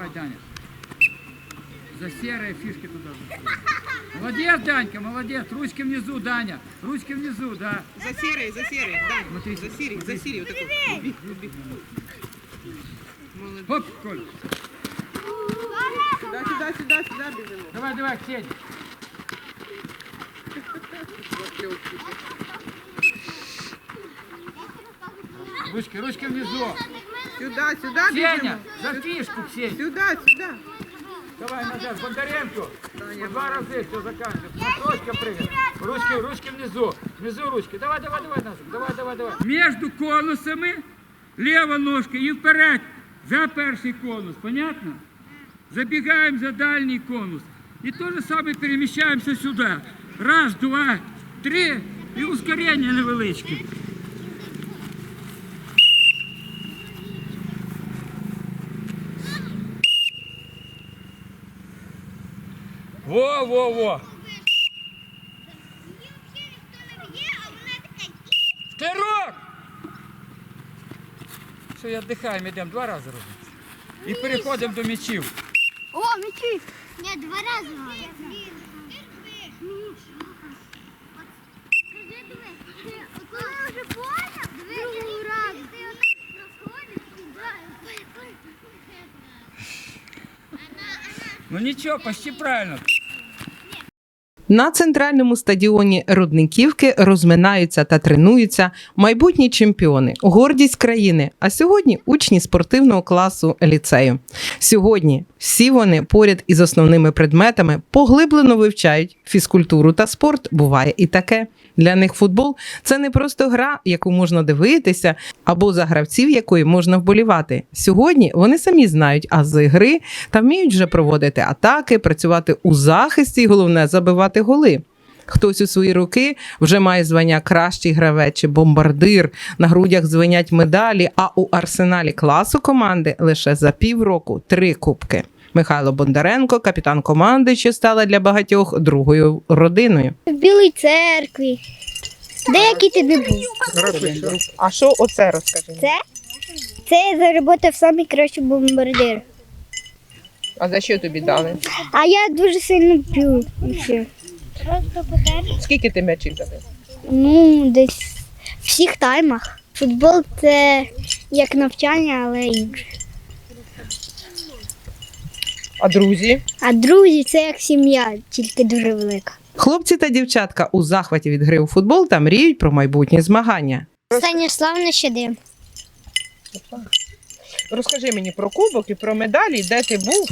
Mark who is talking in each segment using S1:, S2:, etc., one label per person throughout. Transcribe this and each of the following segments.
S1: Давай, Даня. За серые фишки туда. Молодец, Данька, молодец. Ручки внизу, Даня. Ручки внизу, да.
S2: За серый, за серый, да.
S1: Смотри,
S2: За серый, за серый, вот такой. Люби, люби. Молодец.
S1: Хоп, Коль.
S2: Сюда, сюда, сюда, сюда бежим.
S1: Давай, давай, Ксения. Ручки, ручки внизу.
S2: Сюда, сюда
S1: Ксения,
S2: бежим.
S1: за фишку, Ксения.
S2: Сюда, сюда.
S1: Давай назад, Бондаренко. По два раза все заканчивается. Носочком прыгай. Ручки, ручки внизу. Внизу ручки. Давай, давай, давай, Назик. Давай, давай, давай. Между конусами лева ножка і вперед. За перший конус. Понятно? Забігаємо за дальній конус. І то же саме переміщаємося сюди. Раз, два, три. І ускорення невеличке. Во, во, во. Второк! Що я віддихаємо, йдемо два рази робимо. І переходимо до м'ячів.
S3: О, мечі! Ні, два раза надо. Коли вже поняв, другий раз. Ти отак проходиш туди.
S1: Ну нічого, почти правильно.
S4: На центральному стадіоні Рудниківки розминаються та тренуються майбутні чемпіони, гордість країни. А сьогодні учні спортивного класу ліцею. Сьогодні всі вони поряд із основними предметами поглиблено вивчають фізкультуру та спорт. Буває і таке. Для них футбол це не просто гра, яку можна дивитися, або за гравців, якої можна вболівати. Сьогодні вони самі знають ази гри та вміють вже проводити атаки, працювати у захисті і головне забивати голи. Хтось у свої роки вже має звання кращий гравець чи бомбардир. На грудях звенять медалі, а у арсеналі класу команди лише за півроку три кубки. Михайло Бондаренко, капітан команди, що стала для багатьох другою родиною.
S3: В Білій церкві. Де який ти був?
S2: А що оце розкажи?
S3: Це? Це я заработав самий кращий бомбардир.
S2: А за що тобі дали?
S3: А я дуже сильно п'ю ще.
S2: Скільки ти м'ячів забив?
S3: Ну, десь в всіх таймах. Футбол це як навчання, але інше.
S2: А друзі?
S3: А друзі це як сім'я, тільки дуже велика.
S4: Хлопці та дівчатка у захваті від гри у футбол та мріють про майбутні змагання.
S3: Станіслав Нещадим.
S2: Розкажи мені про кубок і про медалі, де ти був?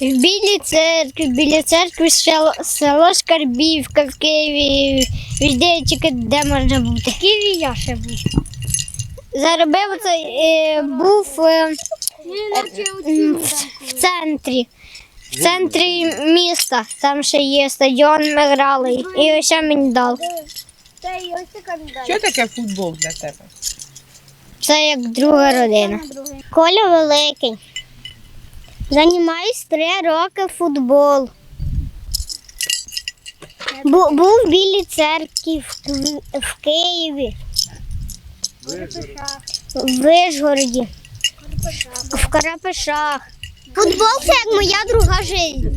S3: В Білій церкві, біля церкви село, село Скарбівка в Києві. Везде тільки де можна бути. В Києві я ще був. Заробив це е, був е, е, в, в центрі. В центрі міста. Там ще є стадіон, ми грали. І ось мені дав.
S2: Що таке футбол для тебе?
S3: Це як друга родина. Коля великий. Займаюсь три роки футбол. Бу- був в Білій церкві в, в Києві. В Вишгороді. В Карапешах. Футбол це як моя друга життя.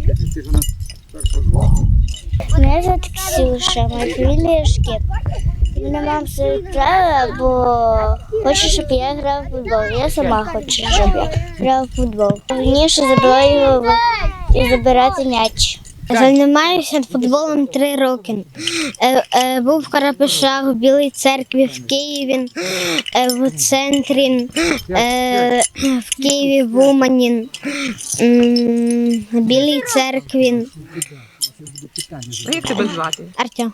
S3: Звати Ксюша, філішки. Мене мам треба, бо хоче, щоб я грав в футбол. Я сама хочу, щоб я грав в футбол. Раніше забираю і забирати м'яч. Займаюся футболом три роки. Е, е, був в Карапешах, в Білій церкві, в Києві, е, в центрі, е, в Києві, в Умані, в Білій церкві.
S2: А як тебе звати?
S3: Артем.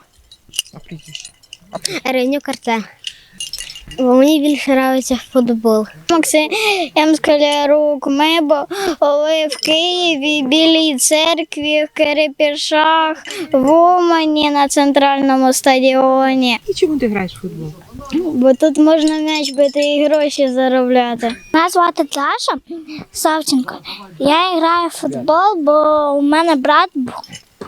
S2: А прізвище?
S3: Ренюк Арте. Бо мені більше подобається футбол. Максим Скалярук, ми були в Києві, Білій церкві, в Керепішах, в Умані на центральному стадіоні.
S2: І чому ти граєш в футбол?
S3: Бо тут можна м'яч бити і гроші заробляти. Мене звати Даша Савченко. Я граю в футбол, бо у мене брат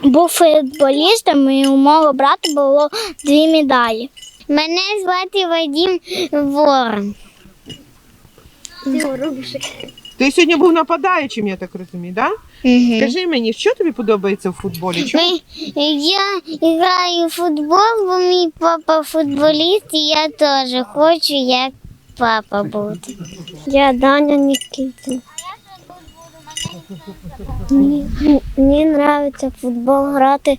S3: був футболістом, і у мого брата було дві медалі. Мене звати Вадим Ворон.
S4: Ти сьогодні був нападаючим, я так розумію, так? Да?
S3: Угу.
S4: Скажи мені, що тобі подобається в футболі? Чому?
S3: Я граю в футбол, бо мій папа футболіст, і я теж хочу, як папа бути. Я Даня Нікітин. Мені, мені подобається футбол грати,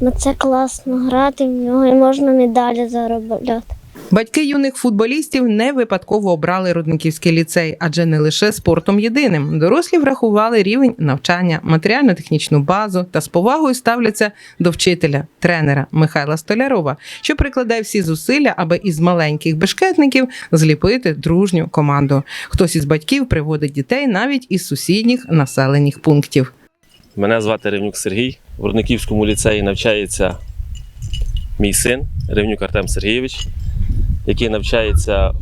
S3: бо це класно грати, в нього і можна медалі заробляти.
S4: Батьки юних футболістів не випадково обрали Рудниківський ліцей, адже не лише спортом єдиним. Дорослі врахували рівень навчання, матеріально-технічну базу та з повагою ставляться до вчителя, тренера Михайла Столярова, що прикладає всі зусилля, аби із маленьких бешкетників зліпити дружню команду. Хтось із батьків приводить дітей навіть із сусідніх населених пунктів.
S5: Мене звати Ревнюк Сергій. В Рудниківському ліцеї навчається мій син Ревнюк Артем Сергійович, який навчається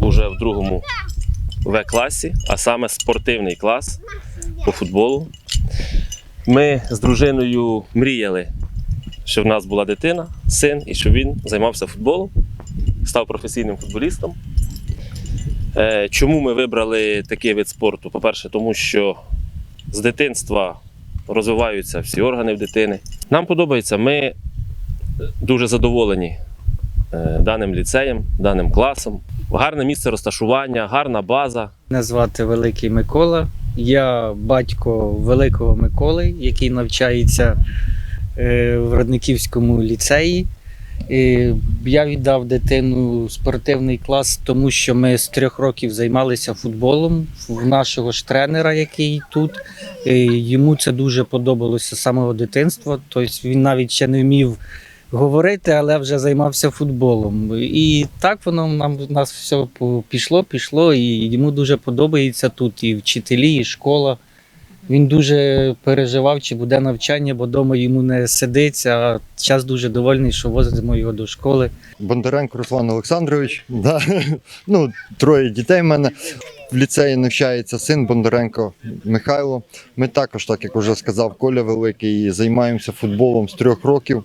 S5: уже в другому В-класі, а саме спортивний клас по футболу. Ми з дружиною мріяли, щоб в нас була дитина, син, і щоб він займався футболом, став професійним футболістом. Е, Чому ми вибрали такий вид спорту? По-перше, тому що з дитинства розвиваються всі органи в дитини. Нам подобається, ми дуже задоволені даним ліцеєм, даним класом. Гарне місце розташування, гарна база.
S6: Мене звати Великий Микола. Я батько Великого Миколи, який навчається е, в Родниківському ліцеї. Е, Я віддав дитину спортивний клас, тому що ми з трьох років займалися футболом в нашого ж тренера, який тут. Е, Йому це дуже подобалося з самого дитинства. Тобто він навіть ще не вмів говорити, але вже займався футболом. І так воно нам у нас все пішло, пішло, і йому дуже подобається тут і вчителі, і школа. Він дуже переживав, чи буде навчання, бо вдома йому не сидиться. А зараз дуже довольний, що возимо його до школи.
S7: Бондаренко Руслан Олександрович. Да. Ну, троє дітей в мене. В ліцеї навчається син Бондаренко Михайло. Ми також, так як вже сказав Коля Великий, займаємося футболом з трьох років.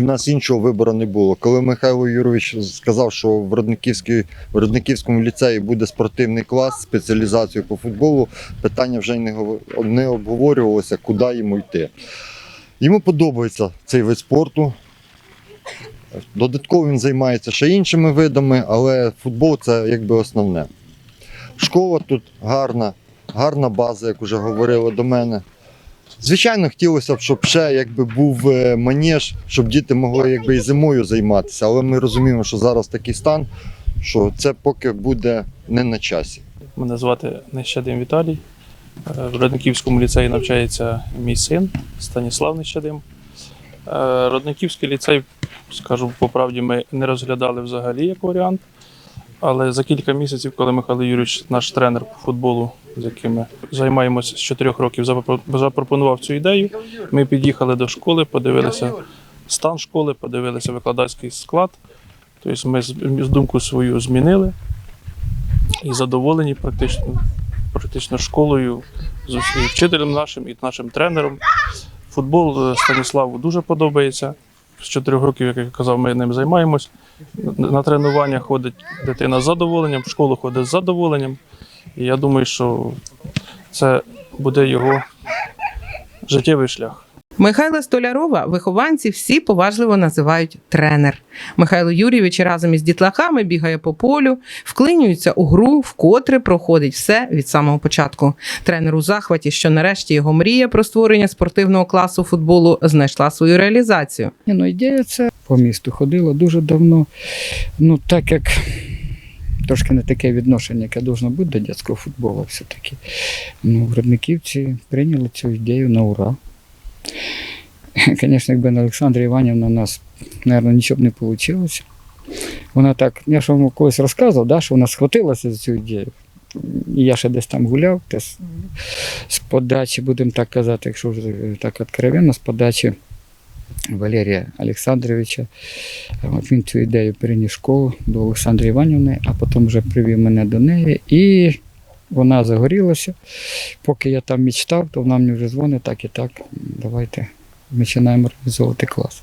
S7: В нас іншого вибору не було. Коли Михайло Юрович сказав, що в Родниківській, в Родниківському ліцеї буде спортивний клас, спеціалізацію по футболу, питання вже не, не обговорювалося, куди йому йти. Йому подобається цей вид спорту. Додатково він займається ще іншими видами, але футбол це якби основне. Школа тут гарна, гарна база, як вже говорили до мене. Звичайно, хотілося б, щоб ще якби був е, манеж, щоб діти могли якби і зимою займатися, але ми розуміємо, що зараз такий стан, що це поки буде не на часі.
S8: Мене звати Нещадим Віталій. Е, В Родниківському ліцеї навчається мій син Станіслав Нещадим. Е, Родниківський ліцей, скажу по правді, ми не розглядали взагалі як варіант. Але за кілька місяців, коли Михайло Юрійович, наш тренер по футболу, з яким ми займаємося з 4 років, запропонував цю ідею, ми під'їхали до школи, подивилися стан школи, подивилися викладацький склад. Тобто ми з думку свою змінили і задоволені практично, практично школою, з усім вчителем нашим і нашим тренером. Футбол е, Станіславу дуже подобається. З чотирьох років, як я казав, ми ним займаємось. На- тренування ходить дитина з задоволенням, в школу ходить з задоволенням. І я думаю, що це буде його життєвий шлях.
S4: Михайла Столярова вихованці всі поважливо називають тренер. Михайло Юрійович разом із дітлахами бігає по полю, вклинюється у гру, вкотре проходить все від самого початку. Тренер у захваті, що нарешті його мрія про створення спортивного класу футболу знайшла свою реалізацію.
S9: Ну ідея це по місту ходила дуже давно. Ну, так як трошки не таке відношення, яке должно бути до дитячого футболу, все-таки. Ну, в Родниківці прийняли цю ідею на ура. Звісно, якби не Олександра Іванівна, у нас, мабуть, нічого б не вийшло. Вона так, я ж вам колись розказував, да, що вона схватилася за цю ідею. Я ще десь там гуляв, з, подачі, будемо так казати, якщо вже так відкровенно, з подачі Валерія Олександровича. Він цю ідею переніс школу до Олександри Іванівни, а потім вже привів мене до неї. І вона загорілася. Поки я там мечтав, то вона мені вже дзвонить, так і так. Давайте починаємо реалізовувати клас.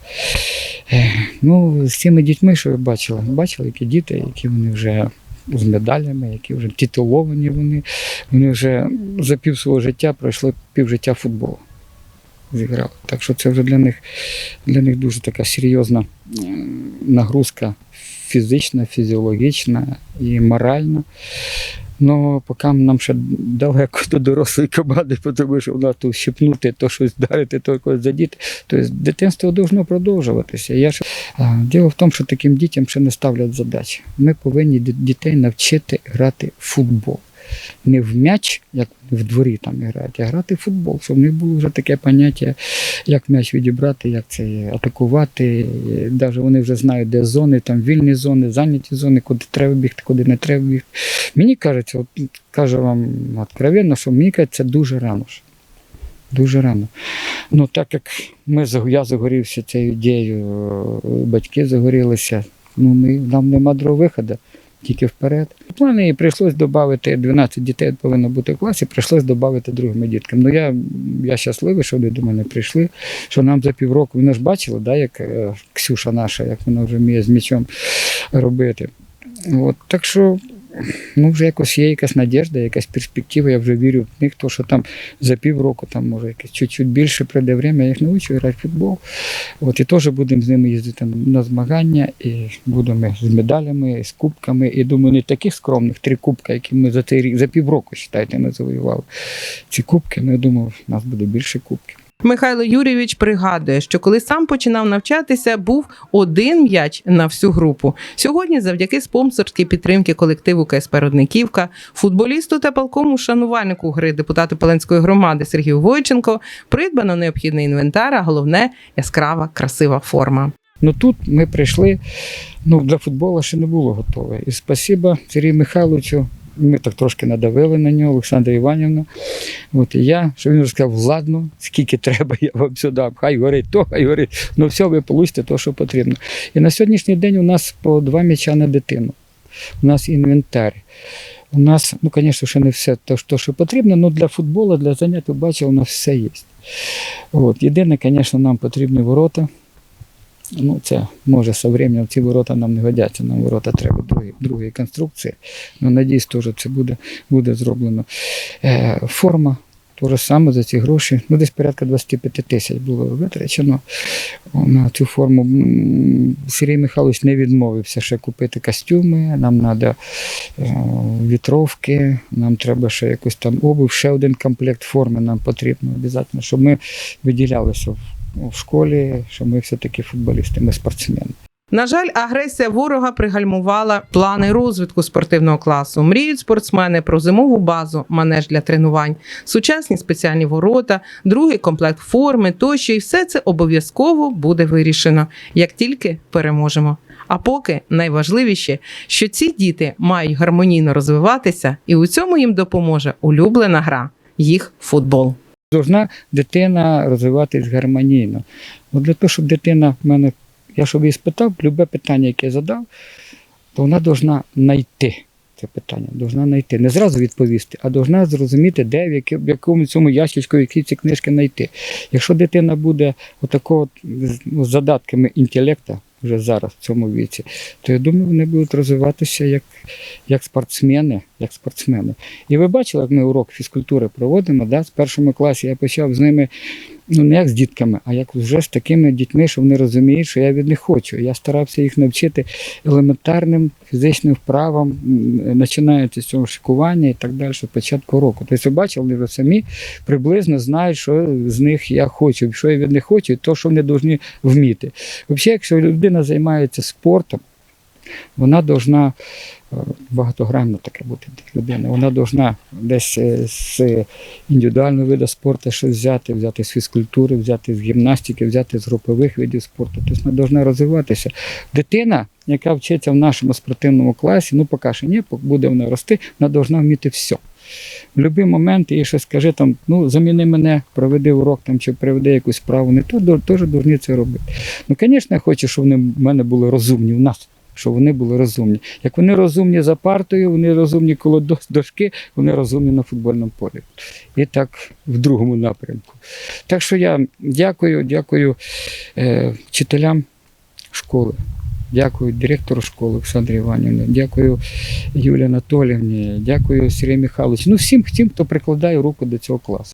S9: Е, Ну, з цими дітьми, що ви бачили, бачили, які діти, які вони вже з медалями, які вже титуловані вони. Вони вже за пів свого життя пройшли півжиття футболу. Зіграли. Так що це вже для них, для них дуже така серйозна нагрузка фізична, фізіологічна і моральна. Ну, поки нам ще далеко до дорослої команди, тому що вона тут щепнути, то щось вдарити, то когось задіти. Тобто дитинство повинно продовжуватися. Я ж... Діло в тому, що таким дітям ще не ставлять задачі. Ми повинні дітей навчити грати в футбол. Не в м'яч, як в дворі там грають, а грати в футбол, щоб не було вже таке поняття, як м'яч відібрати, як це атакувати. Навіть вони вже знають, де зони, там вільні зони, зайняті зони, куди треба бігти, куди не треба бігти. Мені кажеться, от кажу вам откровенно, що мені це дуже рано. Дуже рано. Ну, так як ми, я загорівся цією ідеєю, батьки загорілися, ну, ми, нам нема другого виходу, тільки вперед. Плани плані прийшлось додати 12 дітей повинно бути в класі, прийшлось додати другим діткам. Ну я, я щасливий, що вони до мене прийшли, що нам за півроку, вона ж бачила, да, як е, Ксюша наша, як вона вже вміє з м'ячом робити. От, так що ну, вже якось є якась надіжда, якась перспектива. Я вже вірю в них, то, що там за півроку, там може якесь чуть-чуть більше прийде время, я їх навчу грати в футбол. От, і теж будемо з ними їздити на змагання, і будемо з медалями, з кубками. І думаю, не таких скромних три кубка, які ми за цей рік, за півроку, вважайте, ми завоювали ці кубки. Ну, я думав, у нас буде більше кубків.
S4: Михайло Юрійович пригадує, що коли сам починав навчатися, був один м'яч на всю групу. Сьогодні, завдяки спонсорській підтримки колективу КСП Родниківка, футболісту та палкому шанувальнику гри депутату Пеленської громади Сергію Войченко придбано необхідний інвентар, а головне яскрава красива форма.
S9: Ну тут ми прийшли, ну для футболу ще не було готове. І спасіба Сергію Михайловичу. Ми так трошки надавили на нього, Олександра Іванівна. От і я, що він розказав, ладно, скільки треба, я вам сюди, хай горить то, хай горить. Ну все, ви получите те, що потрібно. І на сьогоднішній день у нас по два м'яча на дитину. У нас інвентар. У нас, ну, звісно, ще не все те, що- потрібно, але для футболу, для занять, ви бачили, у нас все є. От. Єдине, звісно, нам потрібні ворота. Ну, це може со временем ці ворота нам не годяться. Нам ворота треба другої, другої конструкції. Ну, надіюсь, теж це буде, буде зроблено. Е, форма. То же саме за ці гроші, ну десь порядка 25 тисяч було витрачено на цю форму. Сергій Михайлович не відмовився ще купити костюми, нам треба вітровки, нам треба ще якусь там обув, ще один комплект форми нам потрібно обов'язково, щоб ми виділялися в, в школі, що ми все-таки футболісти, ми спортсмени.
S4: На жаль, агресія ворога пригальмувала плани розвитку спортивного класу. Мріють спортсмени про зимову базу, манеж для тренувань, сучасні спеціальні ворота, другий комплект форми тощо, і все це обов'язково буде вирішено, як тільки переможемо. А поки найважливіше, що ці діти мають гармонійно розвиватися, і у цьому їм допоможе улюблена гра їх футбол.
S9: Должна дитина розвиватись гармонійно. От для того, щоб дитина в мене, я щоб її спитав, любе питання, яке я задав, то вона повинна знайти це питання, должна знайти. Не зразу відповісти, а повинна зрозуміти, де, в, якому цьому ящичку, які ці книжки знайти. Якщо дитина буде отакого от, з- ну, з задатками інтелекту, вже зараз в цьому віці, то я думаю, вони будуть розвиватися як, як спортсмени, як спортсмени. І ви бачили, як ми урок фізкультури проводимо, да? з першому класі я почав з ними ну не як з дітками, а як вже з такими дітьми, що вони розуміють, що я від них хочу. Я старався їх навчити елементарним фізичним вправам, починаючи з цього шикування і так далі, з початку року. Тобто, бачили, вони вже самі приблизно знають, що з них я хочу, що я від них хочу, і то, що вони повинні вміти. Взагалі, якщо людина займається спортом, вона повинна багатогранно таке бути людина. Вона повинна десь е, з індивідуального виду спорту щось взяти, взяти з фізкультури, взяти з гімнастики, взяти з групових видів спорту. Тобто вона повинна розвиватися. Дитина, яка вчиться в нашому спортивному класі, ну поки що ні, буде вона рости, вона повинна вміти все. В будь-який момент їй щось скажи там, ну заміни мене, проведи урок там чи приведи якусь справу, не то теж повинні це робити. Ну, звісно, я хочу, щоб вони в мене були розумні в нас. Щоб вони були розумні. Як вони розумні за партою, вони розумні коло дошки, вони розумні на футбольному полі. І так в другому напрямку. Так що я дякую, дякую е, вчителям школи, Дякую директору школи Олександрі Іванівні, дякую Юлії Анатоліївні, дякую Сергію Михайловичу. Ну всім тим, хто прикладає руку до цього класу.